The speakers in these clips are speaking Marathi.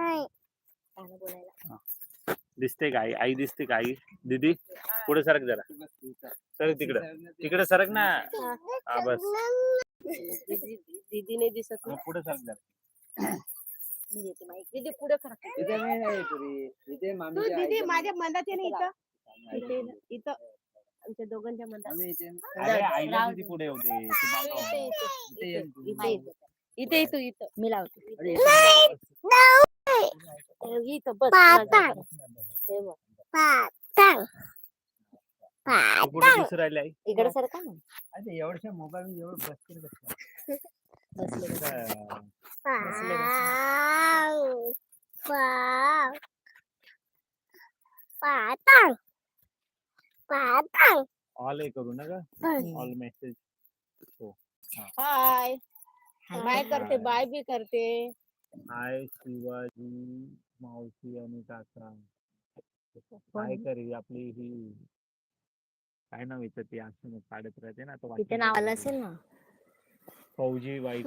नाही. दिसते का आई? आई दिसते का आई? दीदी पुढे सरक जरा. सरक तिकडं. तिकडे सरक ना. हा बस. दीदी नाही दिसत. मग पुढे सरक जरा. मी दीदी पुढे करा. इथे नाही आहे पुरी. इथे तू मामीच्या दीदी आईच्या माझ्या मनात ना इथं. इथे. आमच्या दोघांच्या मनात अरे आईला किती. पुढे होते? तू मागं इथे हो. इथे. इथे ये मी लावते. इथे इथं बस पापा. माझ्या- हे बघ. पाताळ. तू कुठे दिसू राहिली आई? इकडे सर का ना. अरे एवढ्या मोबाईल एवढं बसतील कसं बसले बसले. अच्छा. पाव. पाव. पाताळ. पाताळ. ऑल हे करू नका ऑल मेसेज हाय बाय करते. बाय बी करते. हाय शिवाजी मावशी आणि काका. काय करी आपली ही काय नाव येतं ती असं काढत राहते ना तो तिथे नाव आलं असेल ना. फौजी बाई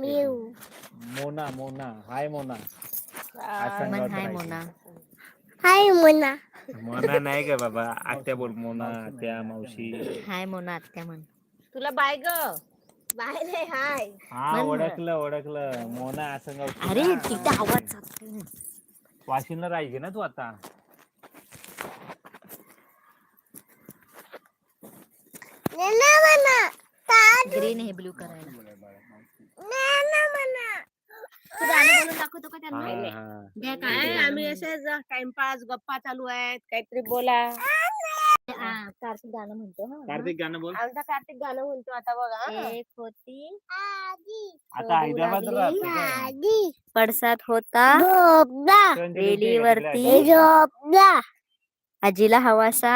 मोना मोना. हाय मोना. हाय. म्हण हाय मोना हाय मुना. मोना नाही का बाबा. आत्या बोल मोना आत्या मावशी. हाय मोना आत्या म्हण. तुला बाय ग. बाय रे हाय. हा. ओळखलं ओळखलं. मोना असं अरे तिथे आवाज जातो. वाशिमला राहायची ना तू आता? ग्रीन हे ब्लू करायला तू गाणं बोलून दाखवतो का त्यांना? हा. द्या काय? आम्ही असेच टाइमपास गप्पा चालू आहेत. काहीतरी बोला. कार्तिक गाणं म्हणतो हा कार्तिक गाणं बोल. आमचा कार्तिक गाणं म्हणतो आता बघा एक होती. आजी आता हैदराबाद राहते का? आजी पडसाद होता. झोपला. संजय आहे. झोपला. आजीला हवासा.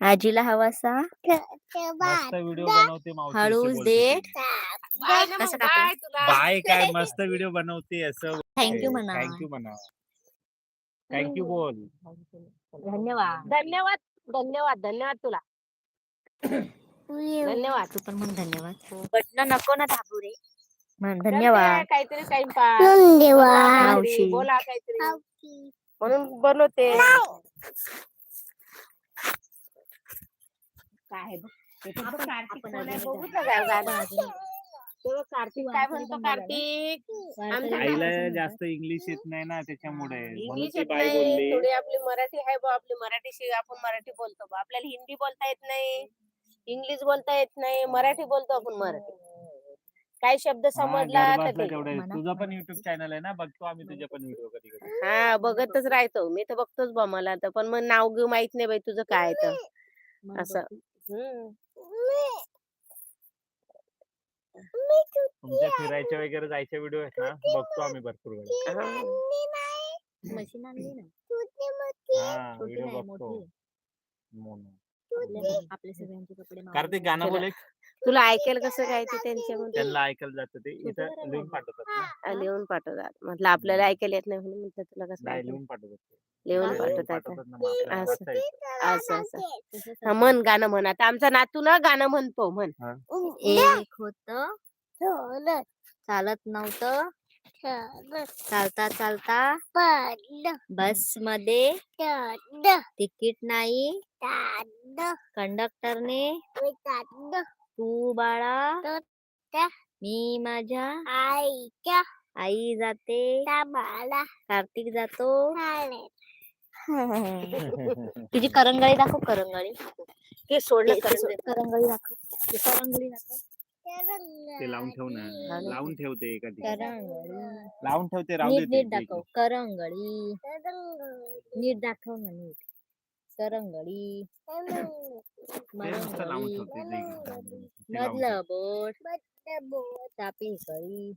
आजीला हवासा. मस्त व्हिडिओ बनवते मावशी अशी हळूच बोलते दे. कसं बाय काय मस्त व्हिडिओ बनवते असं. थँक्यू म्हणा. थँक्यू म्हणा. थँक्यू बोल. धन्यवाद. धन्यवाद. धन्यवाद धन्यवाद तुला. धन्यवाद. तू पण म्हण धन्यवाद. बटन नको ना दाबू रे. म्हण धन्यवाद. काहीतरी टाइमपास. धन्यवाद. बोला काहीतरी. म्हणून बनवते. काय आहे बघ? हे तर बघ, कार्तिक काय म्हणतो कार्तिक? आईला जास्त इंग्लिश येत नाही ना त्याच्यामुळे. इंग्लिश येत बाय नाही. बोलली. थोडी आपली मराठी आहे बा आपली मराठी शिक आपण मराठी बोलतो बा आपल्याला हिंदी बोलता येत नाही. इंग्लिश बोलता येत नाही. मराठी बोलतो आपण मराठी. काही शब्द समजला तर. तुझं पण युट्यूब चॅनल आहे ना? बघतो आम्ही तुझे पण व्हिडिओ कधी कधी हा बघतच राहतो. मी तर बघतोच बा मला तर. पण मग नाव घेऊ माहीत नाही बाई तुझं काय आहे तर. असं. तुमच्या फिरायच्या वगैरे जायच्या व्हिडिओ आहेत ना? बघतो आम्ही भरपूर वेळा हा. मशीन आणली ना? हा छोटी व्हिडिओ नाही बघतो. मोनो. सगळ्यांचे कपडे. कार्तिक गाणं बोल एक. तुला ऐकायला कसं काय ते त्यांच्यामध्ये? त्यांना ऐकायला जातं ते. इथं लिहून पाठवतात ना. लिहून पाठवतात. म्हटलं आपल्याला ऐकायला येत नाही म्हणून म्हटलं तुला कसं नाही लिहून पाठवतात ते. लिहून लिहून पाठवतात का? पाठवतात ना मग आपल्याला. असं. वाचता येतं. असं हा. म्हण गाणं म्हण. आता आमचा नातू ना गाणं म्हणतो म्हण. एक होत. चालत नव्हतं. चालता. चालता बसमध्ये तिकीट नाही. कंडक्टरने तू बाळा. मी माझ्या. आईच्या. आई जाते. बाळा कार्तिक जातो. तुझी करंगळी दाखव करंगळी. ते सोडलं. करंगळी. दाखव. ते करंगळी दाखव. ते लावून ठेव ना. लावून ठेवते करंगळी. लावून ठेवते राहू नीट दाखव. करंगळी. नीट दाखव ना नीट. मरंगळी लावून मधलं बोट. चापी कळी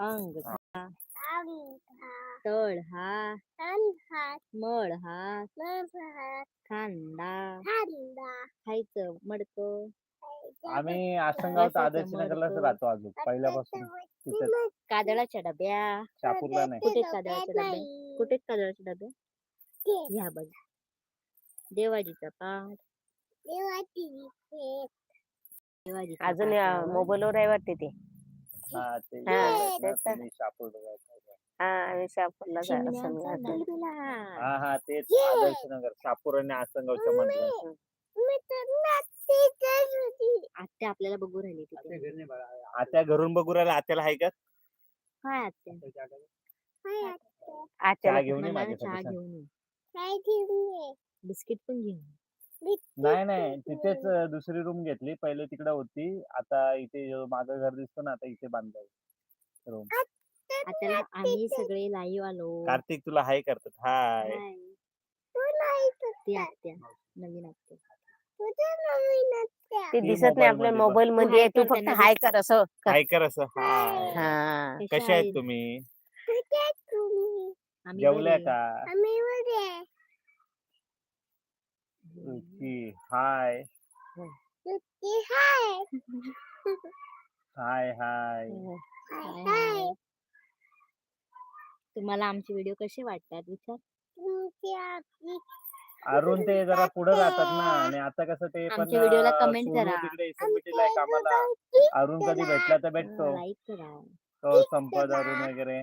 अंग तळ हा मळ हा खांदा. खायचं मडकं. आम्ही आसनगाव आदर्श नगरलाच. राहतो अजून. पहिल्यापासून तिथं कादळाच्या डब्या. कुठे कादळाच्या डब्या? कुठे कादळाच्या डब्या? ह्या बघ. देवाजीचा पाठ. देवाजीचा अजून. मोबाईलवर आहे वाटते ते. हा ते हा. हा आम्ही शापूरला. हा हा तेच आदर्श नगर आणि आसनगावच्या मधलं. आत्या आपल्याला बघू राहिली तिथे. आत्या घरून बघू राहिला आत्याला हाय का? काय आत्या. चहा आचार्य घेऊन ये मला चहा सांग. घेऊन ये. ये? बिस्किट पण ये. नाही नाही. तिथेच दुसरी रूम घेतली. पहिले तिकडे होती. आता इथे माझं घर दिसतं ना आता इथे बांधलंय रूम. आत्याला आम्ही सगळे लाईव्ह आलो. कार्तिक तुला हाय करतात. हाय. तू नाही नवीन दिसत नाही आपल्या मोबाईल मध्ये. तू कर, फक्त हाय दिसतं. कर असं. हाय कर असं. हाय. हा. कशा आहेत तुम्ही? जेवल्या. का. रुची हाय हाय. हाय हो. हाय, हाय, हाय. तुम्हाला आमचे व्हिडिओ कसे वाटतात विचार अरुण ते जरा पुढे राहतात ना आणि आता कसं ते पण आमच्या व्हिडिओला comment सोनू करा. तिकडे SMPT ला आहे कामाला अरुण कधी भेटला तर भेटतो लाईक करा तो संपत अरुण वगैरे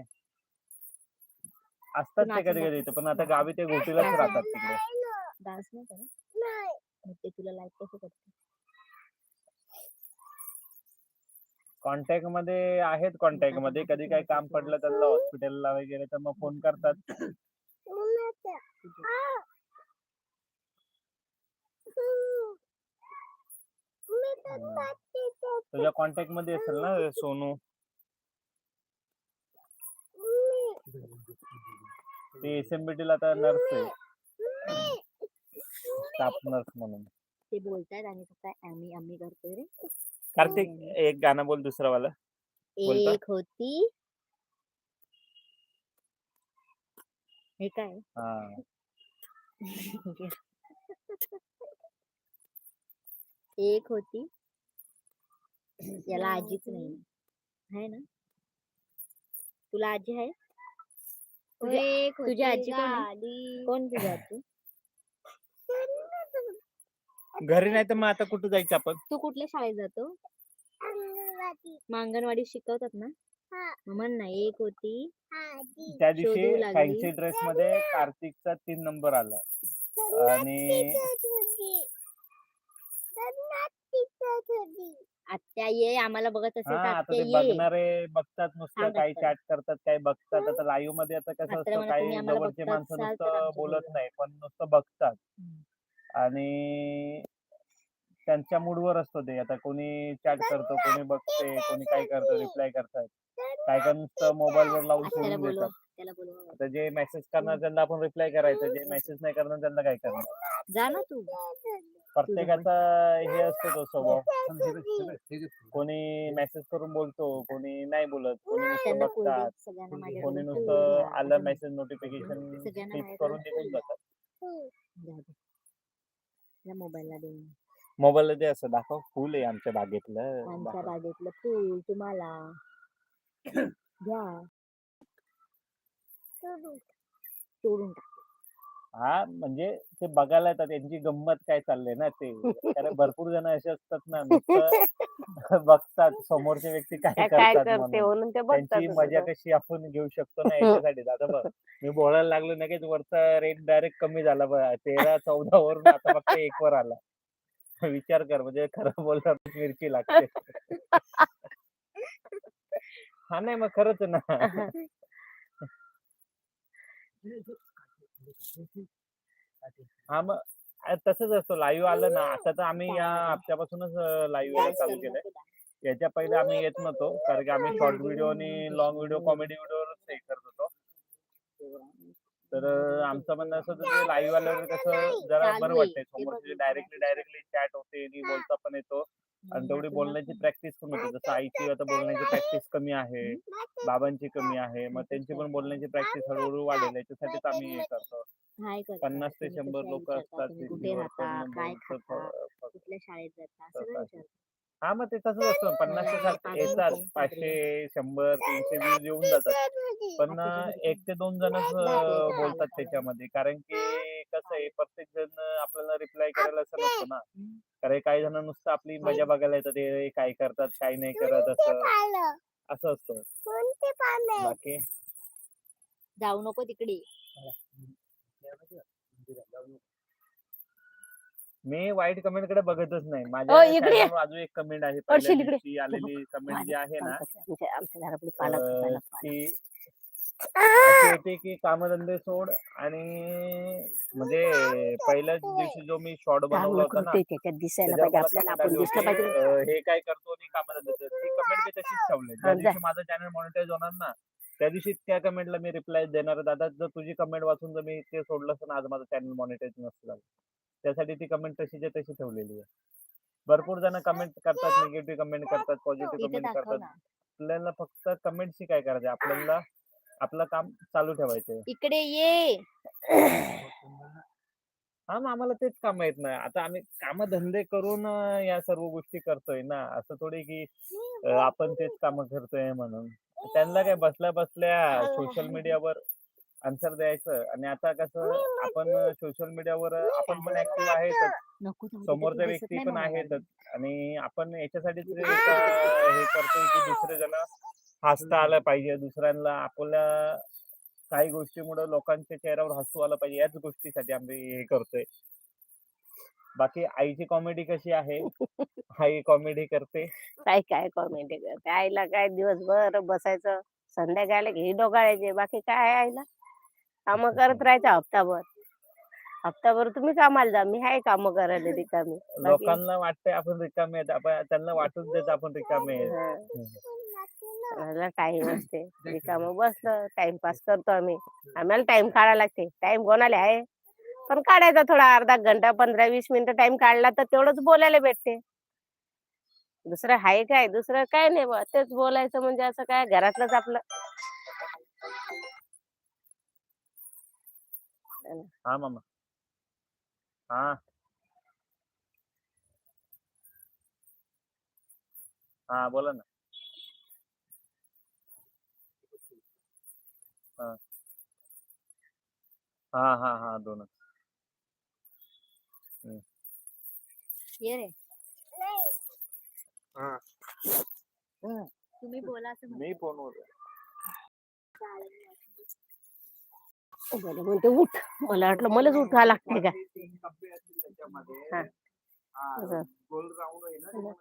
असतात तू कधी कधी इथं पण आता गावी ते घोटीलाच राहतात तिकडे. डान्स नाही करत? ते तुला लाईक कसं करते कॉन्टॅक्टमध्ये आहेत कॉन्टॅक्टमध्ये कधी काही काम पडलं त्यांना हॉस्पिटलला वगैरे तर मग फोन करतात. तुझ्या कॉन्टॅक्टमध्ये असेल ना सोनू? ते एसएमबीटी ला आता नर्स आहे. स्टाफ नर्स म्हणून. ते बोलतायत आणि काय आम्ही आम्ही करतोय रे. कार्तिक एक गाणं बोल दुसरं वाला बोलता? एक होती. हे काय? हा. एक होती. याला आजीच नाही आहे ना? तुला आजी आहे? तुझी- आजी कोण आहे? कोण तुझी आजी घरी नाही तर मग आता कुठं जायचं आपण तू कुठल्या शाळेत जातो अंगणवाडी. मग अंगणवाडीत शिकवतात ना हा. मग म्हण ना एक होती. त्या शोधू दिवशी लागली. फॅन्सी ड्रेस मध्ये कार्तिकचा तीन नंबर आला आणि होती. आत्या ये आम्हाला बघत असेल हा तर आता आत्या ते ये बघणारे बघतात नुसतं सांगत काही. चॅट करतात काही बघतात आता लाईव्हमध्ये आता कसं मात्र असतं म्हणा काही आम्हाला जवळचे बघत माणसं असाल तर नुसतं बोलत. नाही पण नुसतं बघतात. आणि त्यांच्या मूडवर असतो ते आता कोणी चॅट करतो कोणी बघते कोणी काय करतो रिप्लाय करतात काय काय नुसतं मोबाईल वर लावून त्याला सोडून बोलवा देतात त्याला बोलवा आता जे मेसेज करणार त्यांना आपण रिप्लाय करायचं जे मेसेज नाही करणार त्यांना काय करणार जा ना तू प्रत्येकाचा हे असतो तो स्वभाव. कोणी मेसेज करून बोलतो कोणी नाही बोलत कोणी नुसतं त्यांना बघतात सगळ्यांना कोणी नुसतं. आलं मेसेज नोटिफिकेशन सगळ्यांना करून निघून. जातात जाऊ दे. या मोबाईलला देऊन मोबाईल ते असं दाखव फुल आहे आमच्या बागेतलं आमच्या दाखव. बागेतलं फुल तुम्हाला घ्या तोडून टाक. हा म्हणजे ते बघायला येतात त्यांची गंमत काय चाललंय ना ते. कारण भरपूर जण असे असतात ना नुसतं बघतात समोरचे व्यक्ती काय त्या काय करतात करते म्हणून. म्हणून ते त्यांची बघतात मजा कशी आपण घेऊ शकतो ना याच्यासाठी. दादा बघ मी बोलायला लागलो ना की वरचा रेट डायरेक्ट कमी झाला बघ. तेरा चौदा वरून आता फक्त एक वर आला. विचार कर म्हणजे खरं बोलणार मिरची लागते. हा नाही मग खरंच ना. हा मग तसंच असतं. लाईव्ह आलं ना आता तर आम्ही या हप्त्यापासूनच लाईव्ह यायला चालू केलंय. याच्या पहिले आम्ही येत नव्हतो कारण की आम्ही शॉर्ट व्हिडिओ आणि लॉंग व्हिडिओ कॉमेडी व्हिडिओवरच हे करत होतो. तर आमचं म्हणणं असं होतं लाईव्ह आल्यावर कसं जरा बरं. वाटतंय समोरची बघ, डायरेक्टली डायरेक्टली चॅट होते आणि बोलता पण येतो. आणि तेवढी बोलण्याची प्रॅक्टिस पण होते. जसं आईची आता बोलण्याची प्रॅक्टिस कमी आहे. बाबांची कमी आहे मग त्यांची पण बोलण्याची प्रॅक्टिस हळूहळू वाढेल याच्यासाठीच आम्ही हे करतो. हाय करतात, पन्नास ते शंभर लोक असतात तुम्ही ते कुठे TV वर राहता पण काय बोलतात, खाता फ- कुठल्या शाळेत जाता तर सगळं काय. विचारतात हा मग ते तसंच असतं. पन्नास ते साठ पाच येतात पाचशे शंभर तीनशे व्ह्यूज येऊन जातात. पण आता अं, तुझं एक ते दोन जणच अं. बोलतात त्याच्यामध्ये. कारण की कसं आहे प्रत्येक जण आपल्याला रिप्लाय करायला असं नसतो ना. कारण काही जण नुसतं आपली मजा बघायला येतात हे काय करतात काय नाही करत असं. असं असतं कोणते पाने बाकी जाऊ नको तिकडे मी वाईट कमेंटकडे बघतच नाही ओ, माझ्या इकडे ये. channel वर अजून एक कमेंट आहे पडशील इकडे. दिवशी आलेली कमेंट जी आहे ना आमच्या आमच्या अं. ती अशी होती की कामधंदे सोड आणि म्हणजे पहिल्याच दिवशी जो मी शॉर्ट बनवला होता ना त्याच्यात दिसायला पाहिजे आपल्याला आपण दिसलं पाहिजे. अं, हे काय करतो आणि कामधंदे करतो. ती कमेंट मी तशीच ठेवली. ज्या जा. दिवशी माझं चॅनल मॉनिटाईज होणार ना त्या दिवशी त्या कमेंटला मी रिप्लाय देणार. दादा जर तुझी कमेंट वाचून जर मी ते सोडलं असतं ना आज माझं चॅनल मॉनिटाईज नसतं झालं. त्यासाठी ती कमेंट तशीच्या तशी ठेवलेली आहे. भरपूर जण कमेंट करतात निगेटिव्ह कमेंट करतात पॉझिटिव्ह इथे कमेंट दाखव करतात. ना. आपल्याला फक्त कमेंटशी काय करायचं? आपल्याला आपलं काम चालू ठेवायचंय इकडे ये. हा मग आम्हाला तेच काम येत नाही. आता आम्ही कामधंदे करून अं, या सर्व गोष्टी करतोय ना. असं थोडी की अं, आपण तेच काम करतोय म्हणून. त्यांना काय बसल्या बसल्या सोशल मीडियावर आन्सर द्यायचं. आणि आता कसं आपण सोशल मीडियावर आपण पण ऍक्टिव्ह आहेतच. नको जाऊ दे, समोरच्या दिसत व्यक्ती नाही पण मला आहेतच. आणि आपण याच्यासाठीच एक, अं, हे करतोय की दुसरे जण हसता आलं पाहिजे दुसऱ्यांना आपल्या काही गोष्टीमुळे लोकांच्या चेहऱ्यावर हसू आलं पाहिजे याच गोष्टीसाठी आम्ही हे करतोय. बाकी आईची कॉमेडी कशी आहे? आई कॉमेडी करते. काय काय कॉमेंट करते? आईला काय दिवसभर बसायचं संध्याकाळला घे डोकाळायचे बाकी काय आहे आईला? काम करत राहायचं हप्ताभर. हप्ताभर तुम्ही कामाला जा मी आहे काम करायला रिकामी. लोकांना वाटतंय आपण रिकामे आहेत आपण त्यांना वाटून देत आपण रिकामे आहेत. हा. मला टाइम असते रिकामं बसलं टाइमपास करतो आम्ही. आम्हाला टाइम काढायला लागते. टाइम कोणाला आहे? पण काढायचा थोडा अर्धा घंटा पंधरा वीस मिनिटं टाइम काढला तर तेवढंच बोलायला भेटते. दुसरं आहे काय? दुसरं काय नाही बा. तेच बोलायचं म्हणजे असं काय? घरातलंच आपलं. हा मामा. हा. हा बोला ना. हा. हा हा हा दोनच ये रे. हा. तुम्ही बोला असं. मी फोनवर बोले म्हणते उठ. मला वाटलं मलाच उठवा लागते का? हा. असं.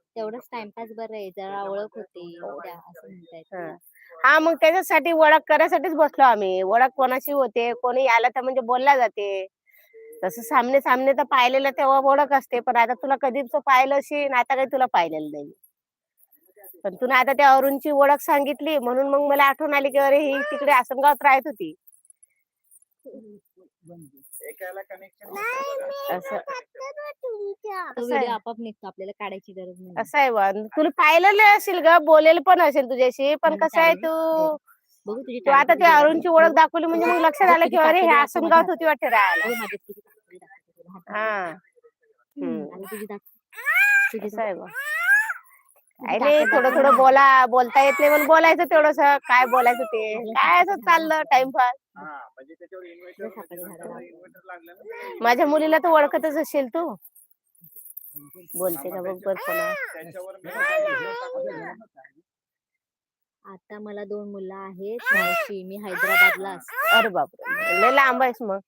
तेवढंच टाइमपास बरं आहे. जरा ओळख होते. असं म्हणतायत हा. हा मग त्याच्यासाठी ओळख करायसाठीच बसलो आम्ही. ओळख कोणाशी होते कोणी आला तर म्हणजे बोलला जाते. तसं सामने सामने तर पाहिलेलं तेव्हा ओळख असते पण आता तुला कधीच पाहिलं असेल आता काही तुला पाहिलेलं नाही. पण तुला आता त्या अरुणची ओळख सांगितली म्हणून मग मला आठवण आली की अरे ही तिकडे आसनगावात राहत होती. एकाला कनेक्शन असं तुमच्या. तो असं व्हिडिओ आहे. आपाप निघतो आपल्याला काढायची गरज नाही. असं आहे बा तुला पाहिलेलं असेल ग बोलेल पण असेल तुझ्याशी पण कसं आहे. तू? बघू तुझी तू आता त्या अरुणची ओळख दाखवली म्हणजे मग लक्षात आलं की अरे हे आसनगावात होती वाटते राहायला. हा हम्म. तुझी दाख तुझी असं आहे बा नाही ताकद थोडं थोडं. बोला बोलता येत नाही पण बोलायचं तेवढंस. काय बोलायचं ते? काय असं चाललं टाइमपास हा म्हणजे माझ्या मुलीला तर ओळखतच असेल तू. बोलते का बघ बर आता मला दोन मुलं आहेत मावशी मी हैदराबादला असते. अरे बापरे लय लांब आहेस मग.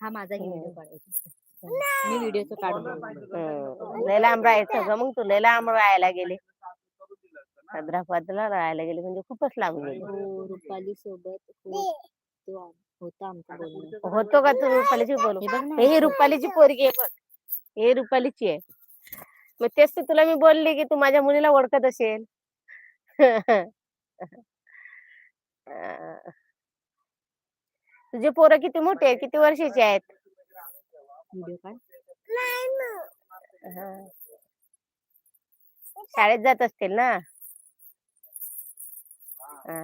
हा माझा हम्म. व्हिडिओ मी व्हिडिओचं काढून. लय लांब राहायचं मग तू. लय लांब राहायला गेली. हैदराबादला राहायला गेली म्हणजे खूपच लांब गेली. हो रुपाली सोबत होतो आमचं का तू रुपालीची बोलू हे रुपालीची पोरगी आहे बघ. हे रुपालीची आहे. मग तेच तर तुला मी बोलली की तू माझ्या मुलीला ओळखत असेल. तुझे पोरं किती मोठे आहेत? किती वर्षाचे आहेत? व्हिडिओ हा. शाळेत जात असतील ना? हा,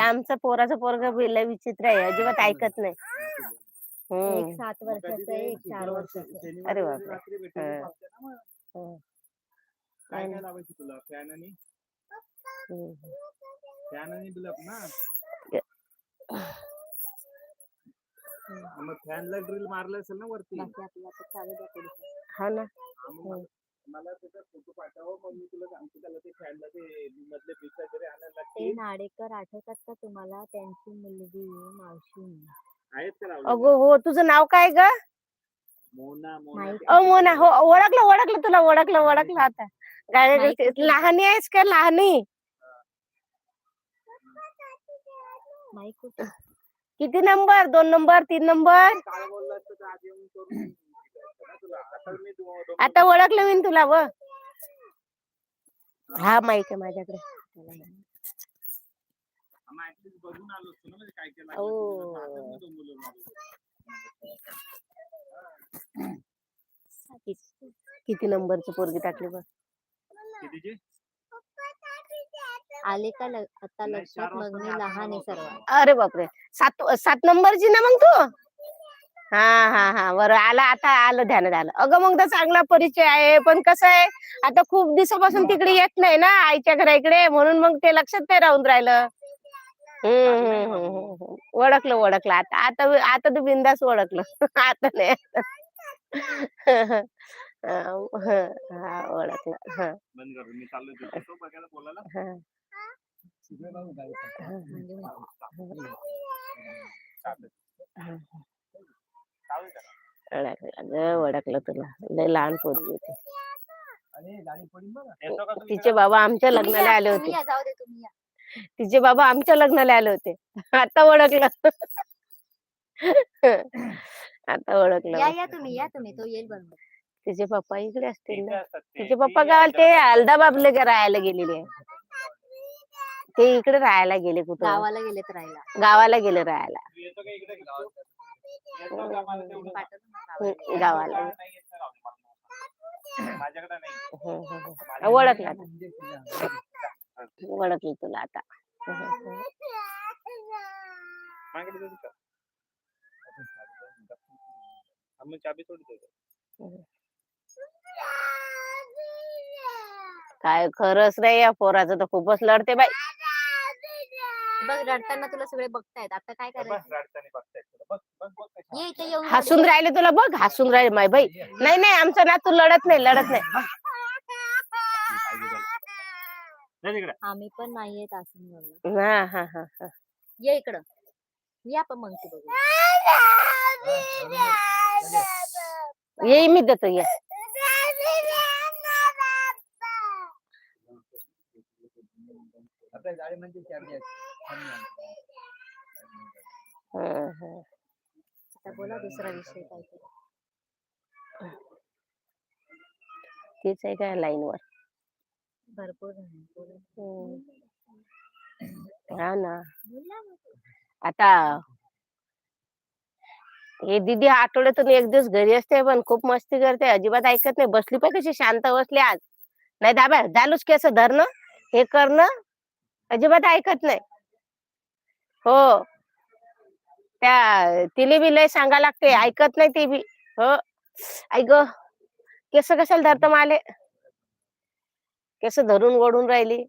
आमचं पोराचं पोरग लय विचित्र आहे अजिबात ऐकत नाही. एक हम्म सात वर्षाचं एक चार वर्षाचं. अरे बापरे. हा. ना मग. फॅन. फॅन आणि बल्ब ना मग फॅनला ड्रिल मारलं असेल ना वरती. हा ना हा, मला- त्याचा फोटो पाठव मग मी तुला सांगतो त्याला ते फॅनला ते मधले पीस वगैरे आणायला ते लागतील नाडेकर आठवतात का तुम्हाला त्यांची मुलगी मावशी आहेत का लावलेले? अगो हो तुझं नाव काय ग मोना मोना अ मोना हो ओळखलं ओळखलं तुला ओळखलं ओळखलं आता. गाडी? लहानी आहेस का लहानी? किती नंबर? दोन नंबर तीन नंबर? काय बोलला असतं तर आधी येऊन करून दिलं असतं ना तुला? आता मी ओळखलं मी तुला व. हा. माहीत आहे माझ्याकडे. आम्ही at least बघून आलो असतो ना म्हणजे काय काय लागलं ओ. असतं. मग आता मी दोन मुलं मारली. किती नंबरची पोरगी टाकली बघ? आले का आता लक्षात मग मी लहान आहे सर्व अरे बापरे! सात सात नंबरची ना मग तू? हा हा हा बरं आला आता आलं ध्यानात आलं. अगं मग तर चांगला परिचय आहे पण कसं आहे आता खूप दिवसापासून तिकडे येत नाही ना आईच्या घरा इकडे म्हणून मग ते लक्षात नाही राहून राहिलं. हम्म, हम्म, हम्म, हम्म, हम्म. ओळखलं ओळखलं. आता आता आता तू बिंदास ओळखलं. आता नाही. हा ओळखलं हा बंद कर मी चाललो होतो तो बघायला बोलायला हा सगळे लावून गाडी म्हणजे चालेल. हा. चालेल का? ओळखलं अगं ओळखलं तुला लय लहान पोरगी होती येतो का तुम्ही तिचे बाबा आमच्या तुम्ही लग्नाला या, आले तुम्ही होते या, जाऊ दे तुम्ही या. तिचे बाबा आमच्या लग्नाला आले होते आता ओळखलं आता ओळखलं या या तुम्ही या तुम्ही तो येईल बरोबर तिचे पप्पा इकडे असतील ना. तिचे ती पप्पा गावाला ते अलदाबादला गे- राहायला गेलेले आहे. ते इकडे राहायला गेले कुठं गावाला गेलेत राहायला गावाला गेले राहायला ना गावाला. हम्म, गावाला नाही येत ना राहू दे मला. माझ्याकडे नाही हम्म, हम्म, हम्म. ओळखलं आता. ओळखलं तुला आता हम्म, हम्म. माझ्याकडे देऊ का हा, मग चाबी थोडी देतो. काय खरंच नाही या पोराचं तर खूपच लढते बाई. बघ रडताना तुला सगळे बघतायत. आता काय करायचं? रडताना बघताय तुला. बघ बघ बघ कशी ये इथे येऊन हसून. राहिले तुला बघ हसून राहिले माय बाई. नाही नाही आमचा ना तू लढत नाही लढत नाही. तिकडे आम्ही पण नाहीयेत असं म्हणलं हा हा हा हा. ये इकडं. या आपण मग बघू ये मी देतो ये आपल्या गाडीमध्ये चाबी आहे थांब ना. हं, हं. आता बोला दुसरा विषय काय ते. तीच आहे काय लाईन वर भरपूर जण आहेत, बोला. हं. हा ना आता हे दीदी आठवड्यातून एक दिवस घरी असते पण खूप मस्ती करते. अजिबात ऐकत नाही. बसली पण कशी शांत बसली आज. नाही दाबा झालूच केस धरणं? हे करणं? अजिबात ऐकत नाही. हो. त्या तिले बी लय सांगा लागते. ऐकत नाही ती बी. हो. ऐक केस कशाला धरत माले? केस धरून ओढून राहिली.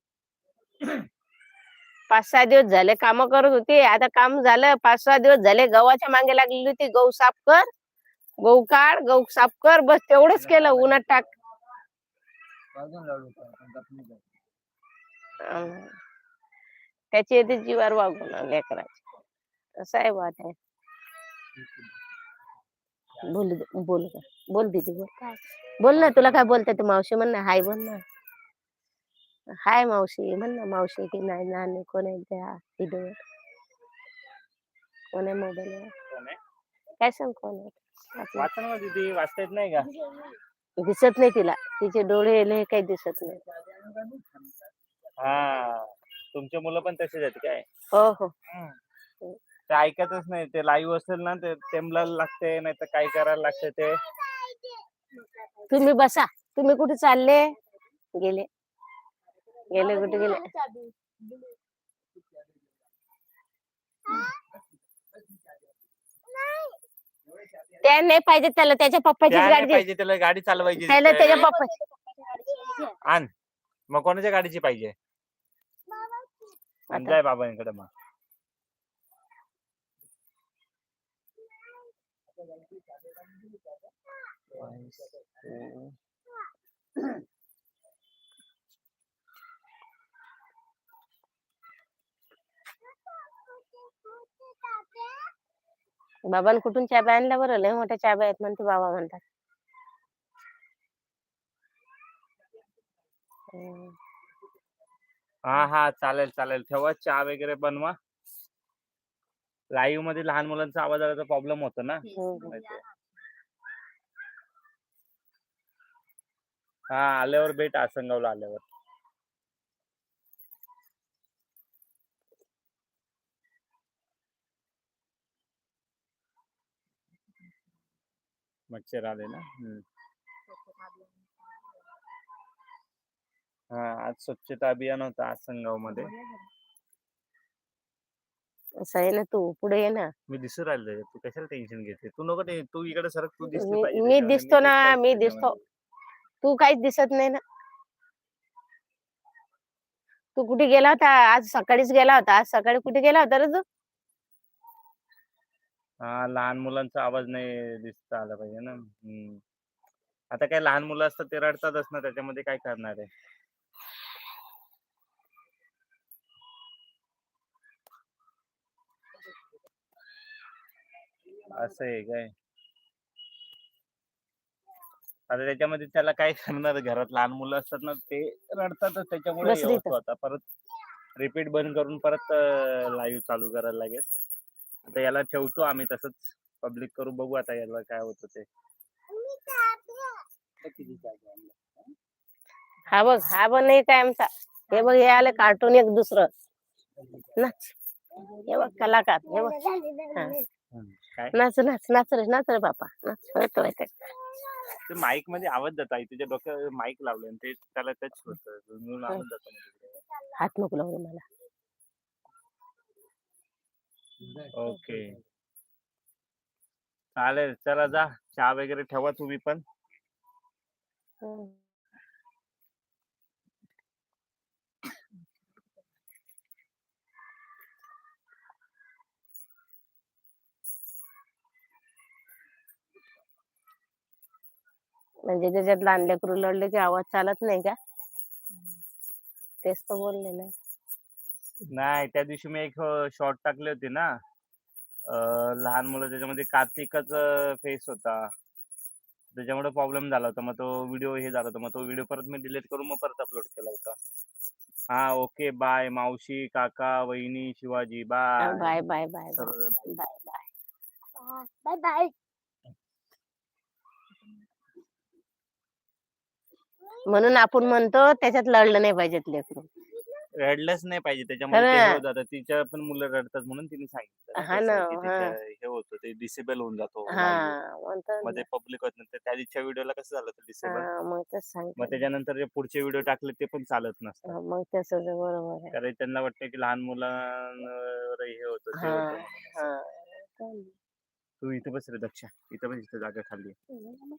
पाच सहा दिवस झाले काम करत होती. आता काम झालं पाच सहा दिवस झाले गव्हाच्या मागे लागलेली होती. गहू साफ कर गहू काढ गहू साफ कर बस तेवढंच केलं उन्हात टाक. अं, त्याची येते जीवार वागून लेकराची. असं आहे बात आहे बोल बोल बोल दीदी बोल. काय बोल ना तुला काय बोलते तू मावशी म्हण ना हाय बोल ना. हाय मावशी म्हण ना मावशी की नाही नानी कोण आहे त्या व्हिडिओ कोण आहे मोबाईल? काय सांग कोण आहे? आपलं. वाचा ना दीदी वाचता येत नाही का? दिसत नाही तिला. तिचे डोळे हे काही दिसत नाही. हा तुमचे मुलं पण तसेच आहेत काय? हो हो. ते ऐकतच नाही. ते लाईव्ह असेल ना ते टेमलायला लागते नाही तर काय करायला लागते ते? तुम्ही बसा. तुम्ही कुठे चालले? गेले. गेले कुठे गेले? त्या नाही पाहिजे त्याला त्याच्या पप्पाची त्या नाही गाडी. पाहिजे त्याला गाडी चालवायची त्याला. त्याच्या पप्पा आण. मग कोणाच्या गाडीची पाहिजे? आता- जाय बाबांकडे मग. बाबांनी कुठून चाब्या आणल्या बरं लय मोठ्या चाब्या आहेत म्हणते बाबा म्हणतात हम्म. हा हा चालेल चालेल ठेवा चहा वगैरे बनवा लाईव्हमध्ये लहान मुलांचा आवाज आल्याचा प्रॉब्लेम होतो ना हम्म. माहितीये. हा आल्यावर भेट आसनगावला आल्यावर मच्छर आले ना. हा. आज स्वच्छता अभियान होतं आसनगावमध्ये असं आहे ना तू पुढे ये ना. मी दिसू राहिलो तू कशाला टेन्शन घेते तू नको ते तू इकडे सरक तू दिसली मी पाहिजे मी त्याच्यामध्ये. दिसतो ना मी. दिसतो. तू काहीच दिसत नाही ना. तू कुठे गेला होता? आज सकाळीच गेला होता. आज सकाळी कुठे गेला होता रे तू? हा लहान मुलांचा आवाज नाही दिसता आला पाहिजे ना? हम्म. आता काय लहान मुलं असतात ते रडतातच ना त्याच्यामध्ये काय करणार आहे? असं आहे काय? आता त्याच्यामध्ये त्याला काय करणार घरात? लहान मुलं असतात ना ते रडतातच त्याच्यामुळे होतो आता. परत रिपीट बंद करून परत लाईव्ह चालू करायला लागेल. आता याला ठेवतो आम्ही तसंच पब्लिक करू बघू आता याला काय होतं ते? हा? बघ हा बघ नाही काय आमचा. हे बघ हे आलं कार्टून एक दुसरं. नाच हे बघ कलाकार. हे बघ. हा. काय? नाच नाच नाच रे नाच रे बापा. नाच होतं होतं. ते. माईकमध्ये आवाज जात आहे तुझ्या डोक्यात माईक लावलं आणि ते त्याला टच होत. म्हणून आवाज जातो. हात नको लावू मला. ओके. चालेल चला जा चहा वगैरे ठेवा तुम्ही पण. हम्म. म्हणजे त्याच्यात लहान लेकरू लढले की आवाज चालत नाही का? तेच तर बोलले ना. नाही त्या दिवशी मी एक शॉर्ट टाकले होते ना. अं, लहान मुलं त्याच्यामध्ये कार्तिकच फेस होता. त्याच्यामुळे प्रॉब्लेम झाला होता. मग तो व्हिडिओ हे झाला होता. मग तो व्हिडिओ परत मी डिलीट करून मग परत अपलोड केला होता. हा ओके बाय मावशी काका वहिनी Shivaji bye. Bye bye bye सर्व bye bye. Bye bye. Bye म्हणून आपण म्हणतो त्याच्यात लढलं नाही पाहिजेत लेकरू. रडलंच नाही पाहिजे. त्याच्यामुळे ते. हे होत तिच्या पण मुलं रडतात म्हणून तिने सांगितलं. हा तसं ना, की हा. त्याच्या हे होतं ते डिसेबल होऊन जातो हा. मग ना. ते पब्लिक होत नंतर त्या दिवशीच्या व्हिडिओला कसं झालं होतं डिसेबल हा मग तेच मग सांगतो. त्याच्यानंतर जे पुढचे व्हिडिओ टाकले ते पण चालत नसतात. हा, मग आहे, बरोबर आहे. कारण त्यांना वाटतं की लहान मुलांवर हे होतं ते हा. होतं म्हणून असं. हा. तू इथे बस रे दक्षा. इथं बस इथं जागा खाली आहे.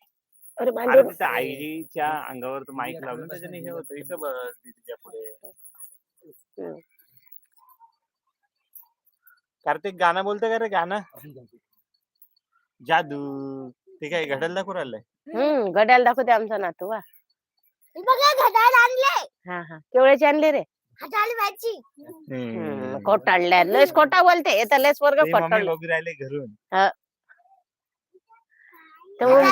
अरे अरे भांडून तिथं आईच्या अंगावर तो माईक लावलं त्याच्याने हे होतं. इथं बस तिच्या पुढे. कार्तिक गाणं बोलतं का रे गाणं? जादू. ते काय घडायला दाखवून राहिलंय हम्म गड्याला दाखवते आमचा नातू वा हे बघा घड्याळ आणले हा हा. केवळ्याची आणली रे? हम्म. खोटाडल्या लयच खोटा बोलते. तर लयच वर्ग ते मम्मी खोटाडले बघू राहिले घरून. तर मग-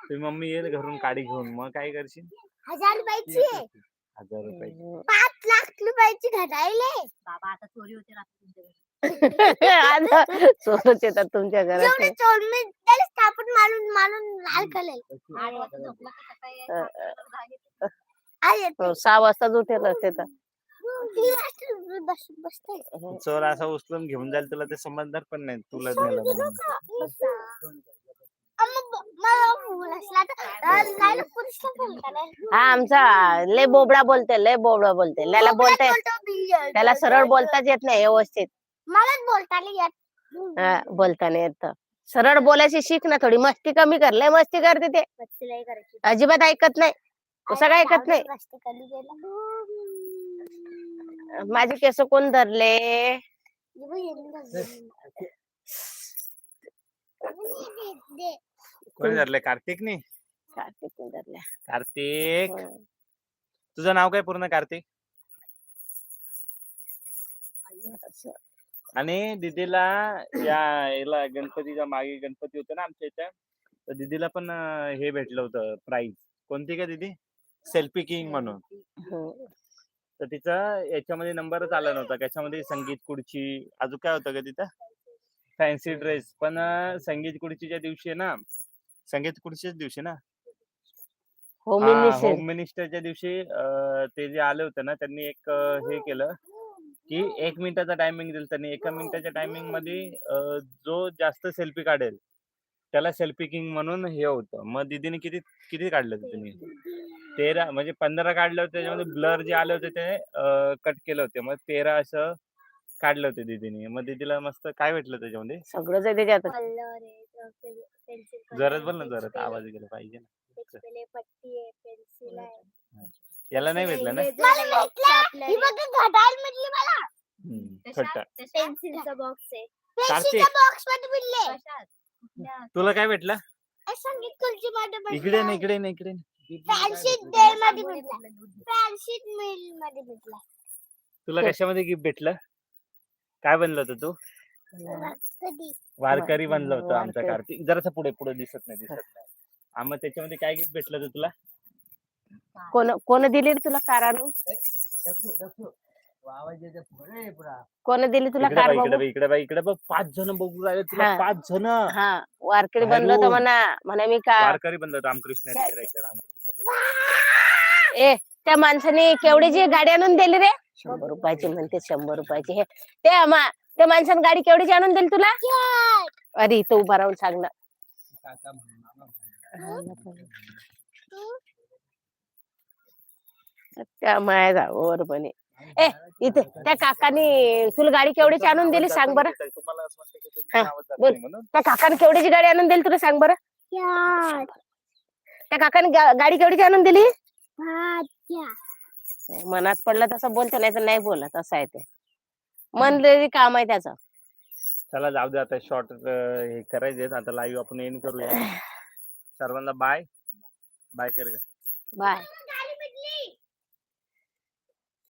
तुझी मम्मी येईल घरून काडी घेऊन. मग काय करशील? हजार पाहिजे. हजार. पाच लाख रुपयाची घड्याळले बाबा आता चोरी होते रात्री तुमच्या घरी. आता चोरच येतात तुमच्या घरात. जेवढे चोर मी त्याला स्थापन मारून मारून लाल करेल आठ वाजता झोपला की सकाळी? अ, सात वाजता जाग येते. आज येते. हो, सहा वाजताच उठेल असते तर. बस बसते चोर असा उचलून घेऊन जाईल तुला ते समजणार पण नाही तुला म्हणून. हा आमचा लय बोबडा बोलते लय बोबडा बोलते. त्याला बोलता. त्याला सरळ बोलताच येत नाही व्यवस्थित. मलाच बोलता नाही येत. हा, बोलता नाही येत सरळ बोलायची शिक ना थोडी मस्ती कमी कर लय मस्ती करते ते. अजिबात ऐकत नाही. तो सगळं ऐकत नाही. मस्ती कधी गेला माझे केस कोण धरले. कोणी धरले कार्तिक नी? कार्तिक धरल्या. कार्तिक. हं. तुझं नाव काय पूर्ण कार्तिक. आणि दीदीला या याला गणपतीच्या मागे गणपती होते ना आमच्या इथे तर दीदीला पण हे भेटलं होतं प्राइज कोणती का दीदी? सेल्फी किंग म्हणून. हं. तर तिचा याच्यामध्ये नंबरच आला नव्हता. त्याच्यामध्ये संगीत खुर्ची. अजून काय होतं का तिथं? Fancy dress. पण अं, संगीत खुर्चीच्या दिवशी आहे ना? संगीत खुर्चीच्याच दिवशी ना? होम हा, मिनिस्टर. होम मिनिस्टरच्या दिवशी अं, ते जे आले होते ना त्यांनी एक अं, हे केलं की एक मिनिटाचा टायमिंग दिला त्यांनी. एका मिनिटाच्या टायमिंगमध्ये अं, जो जास्त सेल्फी काढेल त्याला सेल्फी किंग म्हणून हे होतं. मग दीदीने किती किती काढलं होतं तुम्ही तेरा म्हणजे पंधरा काढले होते त्याच्यामध्ये ब्लर जे आले होते ते कट केले होते. मग तेरा असं काढलं होते दीदीने. मग दीदीला मस्त काय भेटलं त्याच्यामध्ये? सगळंच आहे त्याच्यात कलर आहे पेन्सिल जरत बोल ना जरत आवाज गेला पाहिजे ना. पट्टी आहे पेन्सिल आहे. याला नाही भेटलं ना? मला भेटलं! ही बघ घड्याळ भेटली मला. हम्म, खट्टा. पेन्सिलचा बॉक्स आहे. कार्तिक. पेन्सिलच्या बॉक्समध्ये भेटले तुला काय भेटलं? इकडे ना इकडे ना इकडे तुला कशामध्ये गिफ्ट भेटलं? काय बनलं होतं तू? वारकरी. बनलं होतं आमचा. कार्तिक. जरासा पुढे पुढे दिसत नाही दिसत नाही. हा, मग त्याच्यामध्ये काय गिफ्ट भेटलं होतं तुला? कोण कोण दिली रे तुला कार आणून? कोण दिली तुला इकडे कार बघ इकडे बघ इकडे बघ इकडे बघ. पाच जण बघू राहिले तुला हा. पाच जण. हा वारकरी बनलो होतो. म्हणा. म्हणा मी का वारकरी बनलं होतं रामकृष्ण हरी, हरी, रामकृष्ण हरी. ए त्या माणसाने केवढीची गाडी आणून दिली रे? शंभर रुपयाची म्हणते शंभर रुपयाची. हे ते मा- त्या माणसाने गाडी केवढीची आणून दिली तुला? अरे इथं उभा राहून सांग ना. काका. त्या माया जावर पण ए इथे त्या काकानी तुला गाडी केवढीची आणून दिली सांग बरं. तुम्हाला असं वाटतं की तुमचा हा, आवाज जात बोल. नाही म्हणून? त्या काकाने केवढीची गाडी आणून दिली तुला सांग बरं. त्या काकाने गा- गाडी केवढीची आणून दिली? मनात पडलं तसं बोलतो नाही तर नाही बोलत असं आहे ते. मनलेली काम आहे त्याचं. चला जाऊ दे आता शॉर्ट हे करायचे आता लाईव्ह आपण एंड करूया. सर्वांना बाय बाय कर. बाय